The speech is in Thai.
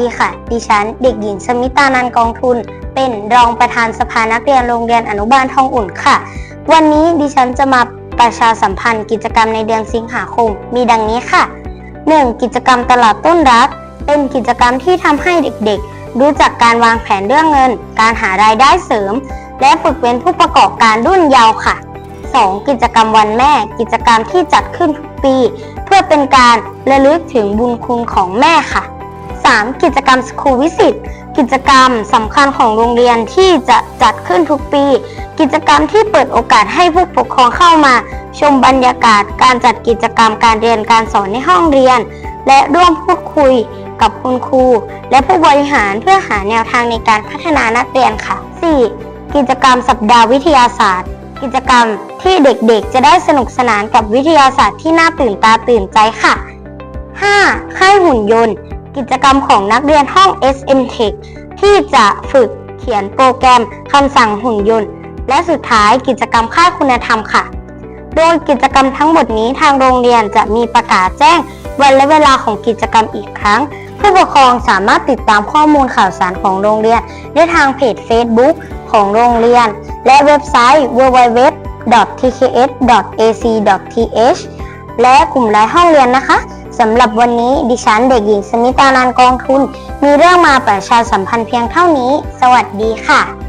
ดีค่ะ ดิฉันเด็กหญิงสมิตานันกองทุน เป็นรองประธานสภานักเรียนโรงเรียนอนุบาลทองอุ่นค่ะ วันนี้ดิฉันจะมาประชาสัมพันธ์กิจกรรมในเดือนสิงหาคม มีดังนี้ค่ะ 1. กิจกรรมตลาดต้นรัก เป็นกิจกรรมที่ทำให้เด็กๆ รู้จักการวางแผนเรื่องเงิน การหารายได้เสริม และฝึกเป็นผู้ประกอบการรุ่นเยาว์ค่ะ 2. กิจกรรมวันแม่ กิจกรรมที่จัดขึ้นทุกปี เพื่อเป็นการระลึกถึงบุญคุณของแม่ค่ะ 3. กิจกรรมสคูลวิสิตกิจกรรมสำคัญของโรงเรียนที่จะจัดขึ้นทุกปี กิจกรรมที่เปิดโอกาสให้ผู้ปกครองเข้ามา ชมบรรยากาศการจัดกิจกรรมการเรียนการสอนในห้องเรียน และร่วมพูดคุยกับคุณครู และผู้บริหารเพื่อหาแนวทางในการพัฒนานักเรียนค่ะ 4. กิจกรรมสัปดาห์วิทยาศาสตร์ กิจกรรมที่เด็กๆ จะได้สนุกสนานกับวิทยาศาสตร์ที่น่าตื่นตาตื่นใจค่ะ 5. ค่ายหุ่นยนต์ กิจกรรมของนักเรียนห้อง SM Tech ที่จะฝึกเขียนโปรแกรมคำสั่งหุ่นยนต์ และสุดท้ายกิจกรรมค่าคุณธรรมค่ะ โดยกิจกรรมทั้งหมดนี้ทางโรงเรียนจะมีประกาศแจ้ง วันและเวลาของกิจกรรมอีกครั้ง ผู้ปกครองสามารถติดตามข้อมูลข่าวสารของโรงเรียน ได้ทางเพจ Facebook ของโรงเรียน และเว็บไซต์ www.tks.ac.th และกลุ่มไลน์ห้องเรียนนะคะ สำหรับวันนี้ดิฉันเด็กหญิงสมิตานานกองทุน มีเรื่องมาประชาสัมพันธ์เพียงเท่านี้ สวัสดีค่ะ